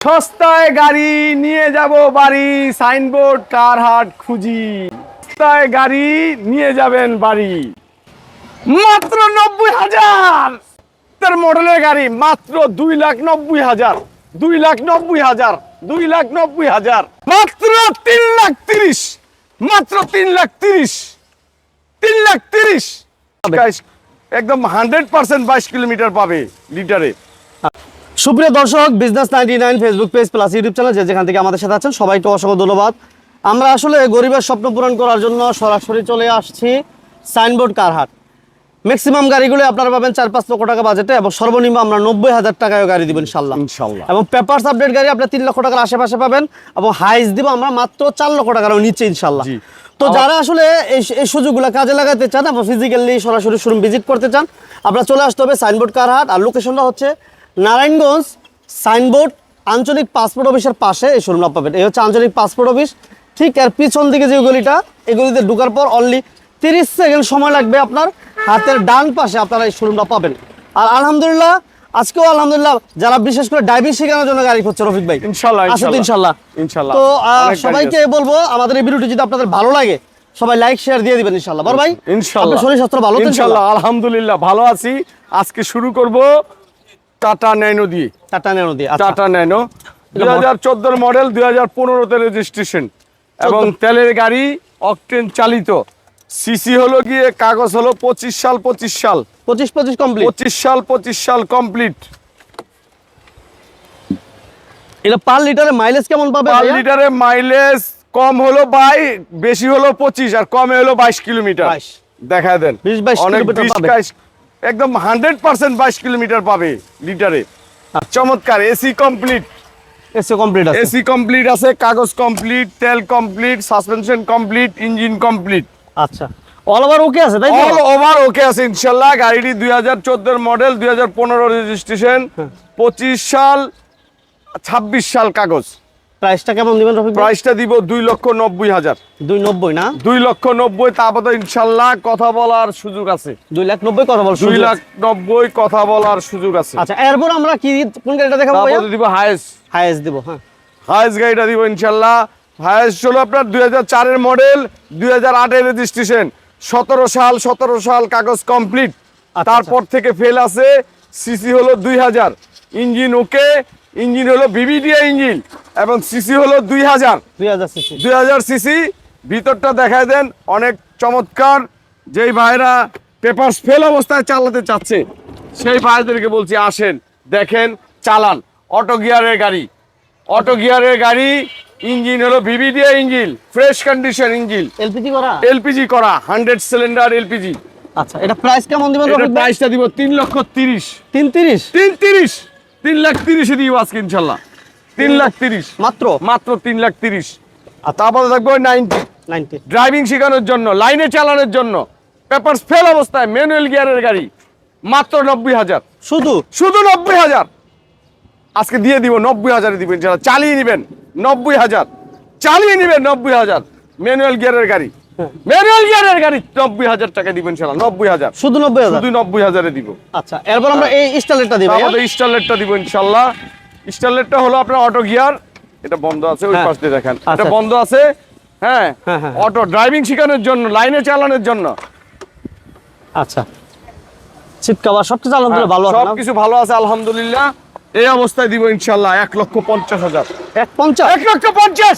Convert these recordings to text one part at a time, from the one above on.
সস্তায় গাড়ি নিয়ে যাব বাড়ি সাইনবোর্ড কার হাট খুঁজি। সস্তায় গাড়ি নিয়ে যাবেন বাড়ি। মাত্র নব্বই হাজার! তার মডেলের গাড়ি মাত্র দুই লাখ নব্বই হাজার। দুই লাখ নব্বই হাজার। দুই লাখ নব্বই হাজার। মাত্র তিন লাখ তিরিশ! মাত্র তিন লাখ তিরিশ! তিন লাখ তিরিশ! একদম হান্ড্রেড পার্সেন্ট বাইশ কিলোমিটার পাবে লিটারে। সুপ্রিয় দর্শক business ninety nine Facebook page plus YouTube channel যে যেখান থেকে আমাদের সাথে আছেন সবাইকে অসংখ্য ধন্যবাদ। আমরা আসলে গরিবের স্বপ্ন পূরণ করার জন্য সরাসরি চলে আসছি সাইনবোর্ড কারহাট। ম্যাক্সিমাম গাড়িগুলো আপনারা পাবেন চার পাঁচ লক্ষ টাকা বাজেটে এবং সর্বনিম্ন আমরা নব্বই হাজার টাকায় গাড়ি দিবেন ইনশাল্লাহ ইনশাল্লাহ এবং পেপারস আপডেট গাড়ি আপনার তিন লক্ষ টাকার আশেপাশে পাবেন এবং হাইস দিব আমরা মাত্র চার লক্ষ টাকার নিচে ইনশাল্লাহ। তো যারা আসলে এই সুযোগগুলো কাজে লাগাতে চান এবং ফিজিক্যালি সরাসরি শোরুম ভিজিট করতে চান আপনারা চলে আসতে হবে সাইনবোর্ড কারহাট আর লোকেশনটা হচ্ছে নারায়ণগঞ্জ সাইনবোর্ড আঞ্চলিক পাসপোর্ট অফিসের পাশে এই শোরুমটা পাবেন। এই হচ্ছে আঞ্চলিক পাসপোর্ট অফিস। ঠিক এর পিছন দিকে যে গলিটা এই গলিতে ঢোকার পর অনলি তিরিশ সেকেন্ড সময় লাগবে আপনার হাতের ডান পাশে আপনারা এই শোরুমটা পাবেন। আর আলহামদুলিল্লাহ আজকেও আলহামদুলিল্লাহ যারা বিশেষ করে ড্রাইভিং শেখানোর জন্য গাড়ি করছে রফিক ভাই। ইনশাল্লাহ, ইনশাল্লাহ। তো সবাইকে বলব আমাদের এই ভিডিওটি যদি আপনাদের ভালো লাগে সবাই লাইক শেয়ার দিয়ে দিবেন ইনশাল্লাহ। বড় ভাই ইনশাল্লাহ। শরীর স্বাস্থ্য ভালো ইনশাল্লাহ। আলহামদুলিল্লাহ ভালো আছি। আজকে শুরু করব টাটা ন্যানো দিয়ে। টাটা ন্যানো দিয়ে আচ্ছা। টাটা ন্যানো। দুই হাজার চোদ্দোর মডেল দুই হাজার পনেরোতে রেজিস্ট্রেশন এবং তেলের গাড়ি অকটেন চালিত। সিসি হলো গিয়ে কাগজ হলো পঁচিশ সাল পঁচিশ সাল। পঁচিশ পঁচিশ কমপ্লিট পঁচিশ সাল পঁচিশ সাল কমপ্লিট এটা পার লিটারে মাইলেজ কেমন পাবে পার? লিটারে মাইলেজ কম হলো বাই বেশি হলো পঁচিশ আর কমে হলো বাইশ কিলোমিটার। 22 দেখা দেন। 20 22 অনেক বিশ। বাইশ একদম হান্ড্রেড পার্সেন্ট বাইশ কিলোমিটার পাবে লিটারে। চমৎকার এসি কমপ্লিট। এসি কমপ্লিট আছে? এসি কমপ্লিট আছে কাগজ কমপ্লিট তেল complete suspension complete engine complete. আচ্ছা। অল ওভার ওকে আছে তাই অল ওভার ওকে আছে ইনশাল্লাহ। গাড়িটি দুই হাজার চোদ্দোর মডেল দুই হাজার পনেরো রেজিস্ট্রেশন হ্যাঁ। পঁচিশ সাল ছাব্বিশ সাল কাগজ। প্রাইসটা কেমন দিবেন রফিক প্রাইসটা দিব দুই লক্ষ নব্বই হাজার। দুই নব্বই না? দুই লক্ষ নব্বই তারপরে ইনশাল্লাহ কথা বলার সুযোগ আছে। দুই লাখ নব্বই কথা বল দুই লাখ নব্বই কথা বলার সুযোগ আছে। আচ্ছা এরপর আমরা কি কোন গাড়িটা দেখাবো দিব হায়েস্ট হাইয়েস্ট দিব হ্যাঁ। হায়েস্ট গাড়িটা দিব ইনশাল্লাহ। হায়েস্ট হলো আপনার দুই হাজার চারের মডেল দুই হাজার আটের রেজিস্ট্রেশন সতেরো সাল সতেরো সাল কাগজ কমপ্লিট আচ্ছা। তারপর থেকে ফেল আছে। সিসি হলো দুই হাজার। ইঞ্জিন ওকে ইঞ্জিন হলো বিবিডিআই ইঞ্জিন। এবং সিসি হলো দুই হাজার। দুই হাজার সিসি। ভিতরটা দেখায় দেন অনেক চমৎকার। যেই ভাইরা পেপার ফেল অবস্থায় চালাতে চাচ্ছে সেই ভাইদেরকে বলছি আসেন দেখেন চালান। অটো গিয়ারের গাড়ি। অটো গিয়ারের গাড়ি ইঞ্জিন হলো VVDI engine fresh condition engine. LPG করা? এলপিজি করা হান্ড্রেড সিলিন্ডার এলপিজি। আচ্ছা এটা প্রাইস কেমন দিবেন প্রাইসটা দিব তিন লক্ষ তিরিশ। তিন তিরিশ? তিন তিরিশ তিন লাখ তিরিশে দিব আজকে ইনশাল্লাহ। তিন লাখ তিরিশ। মাত্র? মাত্র তিন লাখ তিরিশ। আর তারপরে থাকবে নাইনটি। নাইনটি। ড্রাইভিং শেখানোর জন্য লাইনে চালানোর জন্য পেপারস ফেল অবস্থায় ম্যানুয়াল গিয়ারের গাড়ি মাত্র নব্বই হাজার। শুধু? শুধু নব্বই হাজার। আজকে দিয়ে দিব নব্বই হাজারে দিবেন যারা চালিয়ে নেবেন নব্বই হাজার। চালিয়ে নেবেন নব্বই হাজার। ম্যানুয়াল গিয়ারের গাড়ি। ম্যানুয়াল গিয়ারের গাড়ি নব্বই হাজার টাকা দিবেন সেটা নব্বই হাজার। শুধু নব্বই হাজার? শুধু নব্বই হাজারে দিব। আচ্ছা এরপর আমরা এই দিই ভাইয়া। আমাদের স্টারলেটটা দিব ইনশাল্লাহ। স্টারলেটটা হলো আপনার অটো গিয়ার। এটা বন্ধ আছে ওই হ্যাঁ। পাশ দিয়ে দেখেন। এটা আচ্ছা। বন্ধ আছে হ্যাঁ। হ্যাঁ, হ্যাঁ। অটো ড্রাইভিং শেখানোর জন্য লাইনে চালানোর জন্য। আচ্ছা। সিট কভার সবকিছু আলহামদুলিল্লাহ ভালো আছে সব না? কিছু ভালো আছে আলহামদুলিল্লাহ। এই অবস্থায় দিব ইনশাআল্লাহ এক লক্ষ পঞ্চাশ হাজার। এক পঞ্চাশ? এক লক্ষ পঞ্চাশ!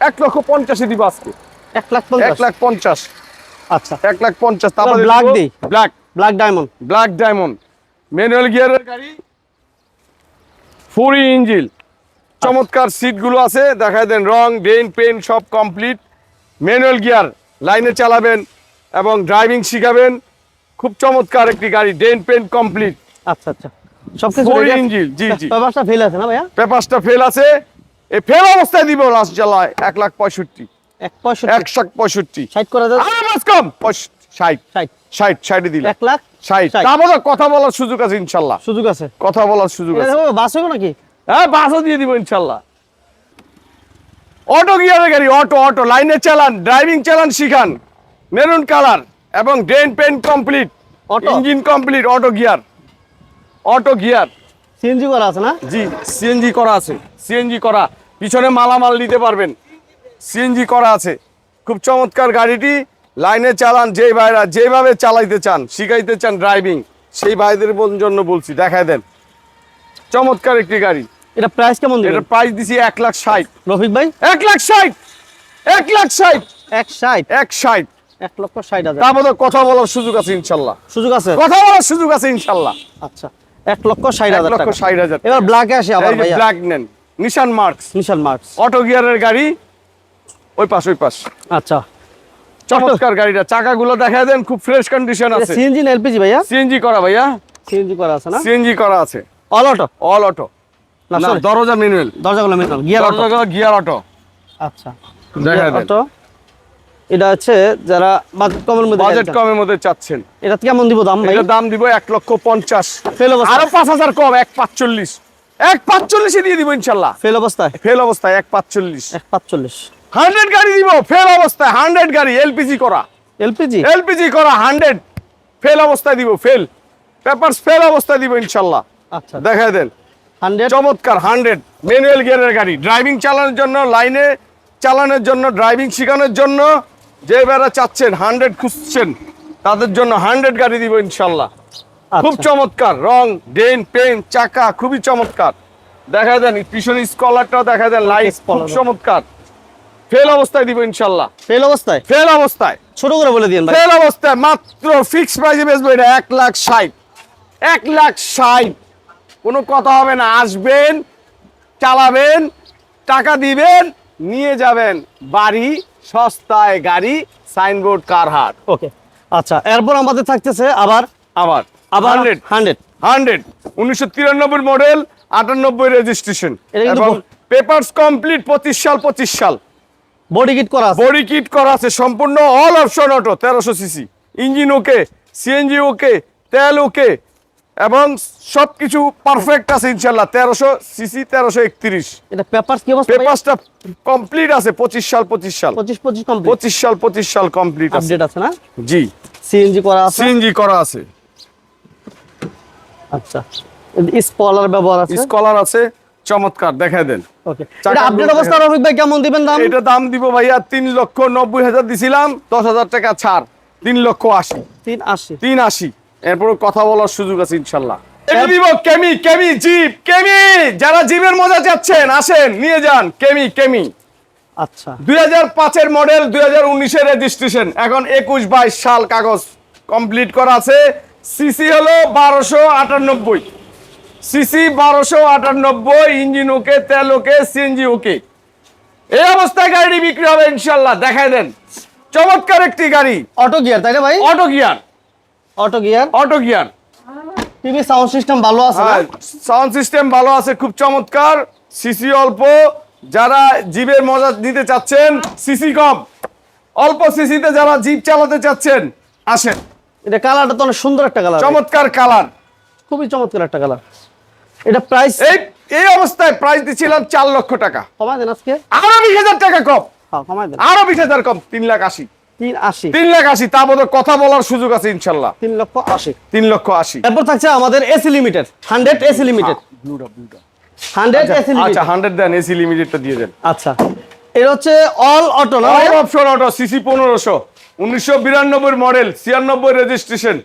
এক লক্ষ পঞ্চাশে দিব আজকে। এক লাখ এক লাখ পঞ্চাশ। আচ্ছা। এক লাখ পঞ্চাশ তারপরে black দিই। Black. Black diamond? Black diamond. Manual গিয়ারের গাড়ি ফুরি ইঞ্জিল। চমৎকার সিটগুলো আছে দেখায় দেন রং ডেন পেন সব কমপ্লিট। ম্যানুয়াল গিয়ার লাইনে চালাবেন এবং ড্রাইভিং শিখাবেন। খুব চমৎকার একটি গাড়ি ডেন পেন কমপ্লিট। আচ্ছা আচ্ছা। সবকিছু ইঞ্জিল জি জি। ফেল আছে না ভাইয়া? পেপারসটা ফেল আছে। এই ফেল অবস্থায় দিব লাস্ট এক লাখ পঁয়ষট্টি। এক পঁয়ষট্টি। একশো পঁয়ষট্টি। ষাট করে কম। ষাট। ষাট ষাটে দিলে। এক লাখ ষাট। ষাট। তারপরে কথা বলার সুযোগ আছে ইনশাল্লাহ। সুযোগ আছে। কথা বলার সুযোগ আছে। বাস হবে নাকি? হ্যাঁ বাসও দিয়ে দিব ইনশাল্লাহ। অটো গিয়ারের গাড়ি? Auto auto. লাইনে চালান ড্রাইভিং চালান শিখান। মেরুন কালার এবং ড্রেন pen complete. Auto? Engine complete auto gear. Auto gear. CNG করা আছে না? জি সিএনজি করা আছে। সিএনজি করা। পিছনে মালামাল নিতে পারবেন। সিএনজি করা আছে। খুব চমৎকার গাড়িটি। লাইনে চালান যেই ভাইরা যেভাবে চালাইতে চান শিখাইতে চান ড্রাইভিং সেই ভাইদের জন্য বলছি দেখায় দেন। চমৎকার একটি গাড়ি। এটা প্রাইস কেমন এটা প্রাইস দিছি এক লাখ ষাট। রফিক ভাই? এক লাখ ষাট! এক লাখ ষাট! এক ষাট? এক ষাট। এক লক্ষ ষাট হাজার। কথা বলার সুযোগ আছে ইনশাল্লাহ। সুযোগ আছে? কথা বলার সুযোগ আছে ইনশাল্লাহ। আচ্ছা এক লক্ষ ষাট হাজার লক্ষ ষাট হাজার। এবার ব্ল্যাকে আসে আবার ব্ল্যাক নেন। Nissan March Nissan March auto গিয়ারের গাড়ি ওই পাশ ওই পাশ। আচ্ছা। চমৎকার গাড়িটা। চাকাগুলো দেখায় দেন খুব ফ্রেশ কন্ডিশন আছে। সিএনজি না এলপিজি ভাইয়া? সিএনজি করা ভাইয়া। সিএনজি করা আছে না? সিএনজি করা আছে। অল অটো অল অটো না, দরজা ম্যানুয়াল দরজাগুলো metal gear auto gear auto আচ্ছা। দেখা দেন। অটো এটা হচ্ছে যারা বাজেট কমের মধ্যে বাজেট কমের মধ্যে চাচ্ছেন। এটা কেমন দিব দাম ভাই? এটা দাম দিব এক লক্ষ পঞ্চাশ। ফেল অবস্থা আরও পাঁচ হাজার কম এক পাঁচচল্লিশ। এক পাঁচচল্লিশে দিয়ে দিব ইনশাল্লাহ। ফেল অবস্থায়? ফেল অবস্থায় এক পাঁচচল্লিশ। এক পাঁচচল্লিশ। হান্ড্রেড গাড়ি দিব ফেল অবস্থায় হান্ড্রেড গাড়ি এলপিজি করা। এলপিজি? এলপিজি করা হান্ড্রেড ফেল অবস্থায় দিব ফেল পেপারস ফেল অবস্থায় দিব ইনশাল্লাহ। আচ্ছা। দেখায় দেন। হান্ড্রেড? চমৎকার হান্ড্রেড। ম্যানুয়াল গিয়ারের গাড়ি ড্রাইভিং চালানোর জন্য লাইনে চালানোর জন্য ড্রাইভিং শেখানোর জন্য যে বেড়া চাচ্ছেন হান্ড্রেড খুঁজছেন তাদের জন্য হান্ড্রেড গাড়ি দিব ইনশাল্লাহ। খুব আচ্ছা চমৎকার রং ডেন পেন চাকা খুবই চমৎকার। দেখা দেন পিছনে স্কলারটাও দেখা দেন লাইট খুব চমৎকার। ফেল অবস্থায় দিব ইনশাল্লাহ। ফেল অবস্থায়? ফেল অবস্থায়। ছোট করে বলে দিন ফেল অবস্থায় মাত্র ফিক্স প্রাইসে বেচবো এটা এক লাখ ষাট। এক লাখ ষাট। কোনো কথা হবে না। আসবেন চালাবেন টাকা দিবেন নিয়ে যাবেন। বাড়ি সস্তায় গাড়ি সাইনবোর্ড কারহাট ওকে। আচ্ছা এরপর আমাদের থাকতেছে আবার? আবার। আবার হান্ড্রেড হান্ড্রেড হান্ড্রেড উনিশশো তিরানব্বই মডেল আটানব্বই রেজিস্ট্রেশন এবং পেপারস কমপ্লিট পঁচিশ সাল পঁচিশ সাল। বডি কিট করা আছে? বডি কিট করা আছে সম্পূর্ণ অল অপশন অটো তেরোশো CC engine okay CNG okay তেল ওকে এবং সবকিছু পারফেক্ট আছে ইনশাল্লাহ তেরোশো সিসি তেরোশো একত্রিশ। এটা পেপার কি অবস্থা পেপারসটা কমপ্লিট আছে পঁচিশ সাল পঁচিশ সাল। পঁচিশ পঁচিশ কমপ্লিট পঁচিশ সাল পঁচিশ সাল কমপ্লিট আছে। আপডেট আছে না? জি। সিএনজি করা আছে? সিএনজি করা আছে। আচ্ছা। স্পলার ব্যবহার আছে? স্কলার আছে। চমৎকার দেখায় দেন। ওকে এটা চাকাগুলো আপডেট অবস্থা রফিক ভাই কেমন দিবেন দাম? এটা দাম দিব ভাইয়া তিন লক্ষ নব্বই হাজার দিছিলাম দশ হাজার টাকা ছাড় তিন লক্ষ আশি। তিন আশি। এরপর কথা বলার সুযোগ আছে ইনশাল্লাহ। দিব কেমি কেমি জিপ কেমি! যারা জিপের মজা চাচ্ছেন আসেন নিয়ে যান কেমি কেমি। আচ্ছা। দুই হাজার পাঁচের মডেল দুই হাজার উনিশের রেজিস্ট্রেশন এখন একুশ বাইশ সাল কাগজ কমপ্লিট করা আছে। সিসি হলো বারোশো আটানব্বই। সিসি বারোশো আটানব্বই ইঞ্জিন ওকে তেল ওকে সিএনজি ওকে এই অবস্থায় গাড়ি বিক্রি হবে ইনশাল্লাহ দেখাই দেন। চমৎকার একটি গাড়ি। অটো গিয়ার তাই না ভাই? Auto gear. Auto gear. Auto gear. TV sound system ভালো আছে সাউন্ড সিস্টেম ভালো আছে খুব চমৎকার। সিসি অল্প। যারা জিপের মজা নিতে চাচ্ছেন সিসি কম। অল্প সিসিতে যারা জিপ চালাতে চাচ্ছেন আসেন। এটা কালারটা তো অনেক সুন্দর একটা কালার। চমৎকার কালার। খুবই চমৎকার একটা কালার। এটা প্রাইস এই এই অবস্থায় প্রাইস দিচ্ছিলাম চার লক্ষ টাকা। কমায় দেন আজকে। আরও বিশ হাজার টাকা কম। হ্যাঁ কমায় দেন। আরও বিশ হাজার কম তিন লাখ আশি। তিন আশি। লাখ আশি তা বোধ কথা বলার সুযোগ আছে ইনশাল্লাহ। তিন লক্ষ আশি। তিন লক্ষ আশি। এরপর থাকছে আমাদের AC limited hundred AC limited hundred AC আচ্ছা হান্ড্রেড দেন এসি লিমিটেডটা দিয়ে দেন। আচ্ছা এটা হচ্ছে অল অটো না অল অপশন অটো সিসি পনেরোশো। উনিশশো বিরানব্বই মডেল ছিয়ানব্বই রেজিস্ট্রেশন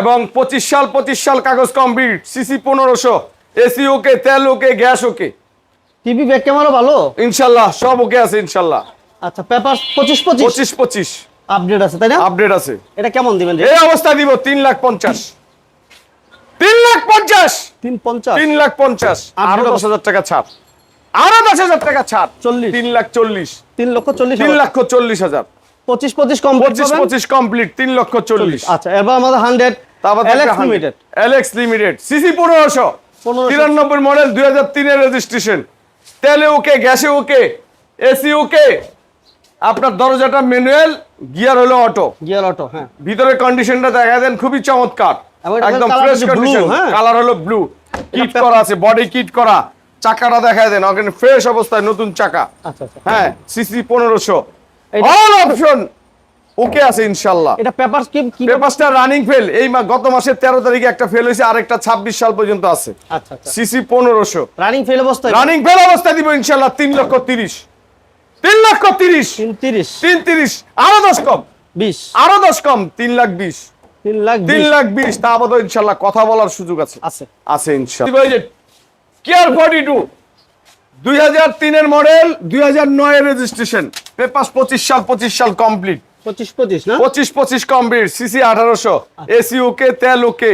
এবং পঁচিশ সাল পঁচিশ সাল কাগজ কমপ্লিট সিসি পনেরোশো। এসি ওকে তেল okay gas okay TV back camera ভালো? ইনশাল্লাহ সব ওকে আছে ইনশাল্লাহ। আচ্ছা পেপার পঁচিশ পঁচিশ? পঁচিশ পঁচিশ। আপডেট আছে তাই না? আপডেট আছে। এটা কেমন দিবেন এই অবস্থা দিব তিন লাখ পঞ্চাশ। তিন লাখ পঞ্চাশ! তিন পঞ্চাশ? তিন লাখ পঞ্চাশ। আরও Update দশ হাজার টাকা ছাড়। আরও দশ হাজার টাকা ছাড়। চল্লিশ। তিন লাখ চল্লিশ। তিন লক্ষ চল্লিশ তিন হাজার। লক্ষ চল্লিশ হাজার। পঁচিশ পঁচিশ কম পঁচিশ পঁচিশ কমপ্লিট তিন লক্ষ চল্লিশ। আচ্ছা এবার আমাদের হান্ড্রেড তারপর LX limited LX limited CC পনেরোশো। 1500 তিরানব্বই মডেল দুই হাজার তিনের রেজিস্ট্রেশন তেলে ওকে গ্যাসে ওকে এসি ওকে। আপনার দরজাটা ম্যানুয়াল গিয়ার হলো অটো গিয়ার অটো হ্যাঁ। ভিতরের কন্ডিশনটা দেখা দেন খুবই চমৎকার। একদম ফ্রেশ কন্ডিশন হ্যাঁ? কালার হলো ব্লু কিট করা আছে বডি কিট করা। চাকাটা দেখা দেন ওখানে ফ্রেশ অবস্থায় নতুন চাকা। আচ্ছা আচ্ছা। হ্যাঁ সিসি পনেরোশো। অল অপশন ওকে আছে ইনশাল্লাহ। এটা পেপার কি কি? পেপারসটা রানিং ফেল এই মা- গত মাসের তেরো তারিখে একটা ফেল হয়েছে আরেকটা ছাব্বিশ সাল পর্যন্ত আছে। আচ্ছা আচ্ছা। সিসি পনেরোশো। রানিং ফেল অবস্থায় রানিং ফেল অবস্থা দিব ইনশাল্লাহ তিন লক্ষ তিরিশ। তিন লক্ষ তিরিশ। তিন তিরিশ। তিন তিরিশ। আরও দশ কম। বিশ। আরও দশ কম তিন লাখ বিশ। তিন লাখ তিন বিশ। লাখ বিশ তা আপাতত ইনশাল্লাহ কথা বলার সুযোগ আছে। আছে। আছে ইনশাল্লাহ। কেয়ার ফর্টি টু দুই হাজার তিনের মডেল দুই হাজার নয়ের রেজিস্ট্রেশন পেপাস পঁচিশ সাল পঁচিশ সাল কমপ্লিট পঁচিশ সিসি আঠারোশো এসি ওকে তেল ওকে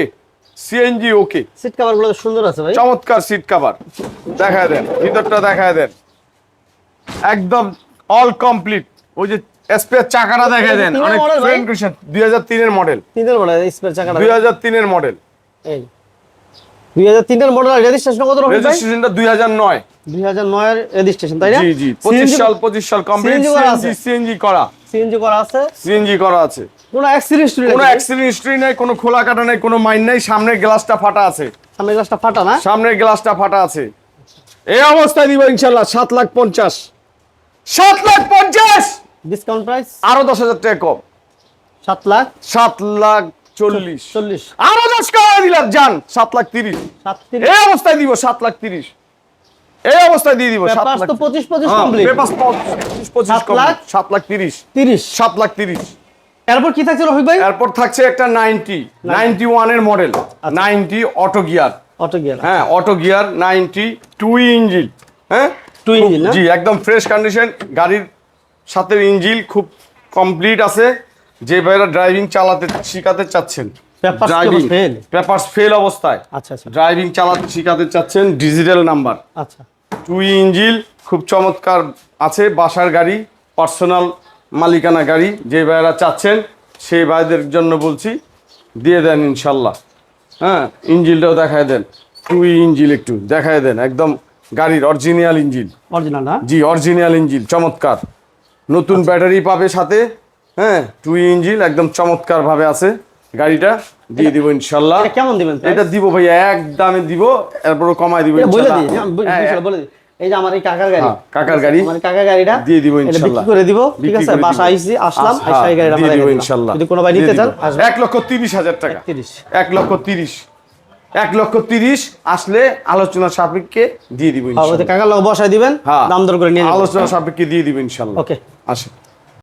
সিএনজি ওকে। সিট কভারগুলো সুন্দর আছে ভাই। চমৎকার সিট কভার দেখায় দেন ভিতরটা দেখায় দেন। একদম অল কমপ্লিট ওই যে স্পেয়ার চাকাটা দেখায় দেন অনেক model ভাই? দুই হাজার তিনের মডেল মডেল স্পেয়ার চাকাটা দুই হাজার তিনের মডেল এই। দুই হাজার তিনের মডেল রেজিস্ট্রেশন কত রকম রেজিস্ট্রেশনটা দুই হাজার নয়। হাজার নয়ের রেজিস্ট্রেশন তাই না? জি জি পঁচিশ সাল পঁচিশ সাল কমপ্লিট সিএনজি করা। সিএনজি করা আছে? সিএনজি করা আছে। কোনো অ্যাক্সিডেন্ট কোনো অ্যাক্সিডেন্ট হিস্ট্রি নাই কোনো খোলা কাটা নাই কোনো মাইন নাই সামনের গ্লাসটা ফাটা আছে। সামনে গ্লাসটা ফাটা না? সামনের গ্লাসটা ফাটা আছে। এই অবস্থায় দিব ইনশাল্লাহ সাত লাখ পঞ্চাশ। সাত লাখ পঞ্চাশ! ডিসকাউন্ট প্রাইস আরও দশ হাজার টাকা কম। সাত লাখ? সাত লাখ চল্লিশ। চল্লিশ। আরও দশ টাকা দিলাম যান সাত লাখ তিরিশ। সাত তিরিশ। এই অবস্থায় দিব সাত লাখ তিরিশ। এই অবস্থায় দিয়ে দিব লাখ হ্যাঁ, কমপ্লিট লাখ? এরপর কি থাকছে রফিক ভাই? এরপর থাকছে একটা নাইনটি। নাইনটি। ওয়ানের model ninety auto gear auto gear হ্যাঁ auto gear ninety two engine হ্যাঁ? Two খুব- engine না? জি একদম ফ্রেশ কন্ডিশন গাড়ির সাথে ইঞ্জিন খুব কমপ্লিট আছে। যে ভাইরা ড্রাইভিং চালাতে শিখাতে চাচ্ছেন। ড্রাইভিং পেপারস ফেল অবস্থায়। আচ্ছা আচ্ছা। ড্রাইভিং চালাতে শিখাতে চাচ্ছেন। ডিজিটাল নাম্বার আচ্ছা। টু ইঞ্জিল খুব চমৎকার আছে বাসার গাড়ি পার্সোনাল মালিকানা গাড়ি যে ভাইয়েরা চাচ্ছেন সেই ভাইদের জন্য বলছি দিয়ে দেন ইনশাল্লাহ। হ্যাঁ ইঞ্জিলটাও দেখায় দেন টু ইঞ্জিল একটু দেখায় দেন একদম গাড়ির অরিজিনাল ইঞ্জিল। অরিজিনাল না জি অরিজিনাল ইঞ্জিল চমৎকার। নতুন ব্যাটারি পাবে সাথে হ্যাঁ টুই ইঞ্জিল একদম চমৎকারভাবে আছে। গাড়িটা দিয়ে দিব ইনশাল্লাহ। কেমন দিবেন এটা দিব ভাই এক দামে দিব এরপর কমাই দিব বলে দিই হ্যাঁ, বলে- হ্যাঁ, দিই। এই যে আমার এই কাকার গাড়ি হ্যাঁ, কাকার গাড়ি। আমার কাকার গাড়িটা দিয়ে দিব। বিক্রি করে দিব ঠিক আছে? বাসা আইসি আসলাম আইসা এই হ্যাঁ, গাড়িটা দিয়ে দিব। যদি কোনো ভাই নিতে চান আসবেন। এক লক্ষ তিরিশ হাজার টাকা। তিরিশ এক লক্ষ তিরিশ। এক লক্ষ তিরিশ আসলে আলোচনা সাপেক্ষে দিয়ে দিব। কাকার লোক বসায় দিবেন হ্যাঁ। দাম দর করে নিয়ে আলোচনা সাপেক্ষে দিয়ে দিব ইনশাল্লাহ। ওকে। আসে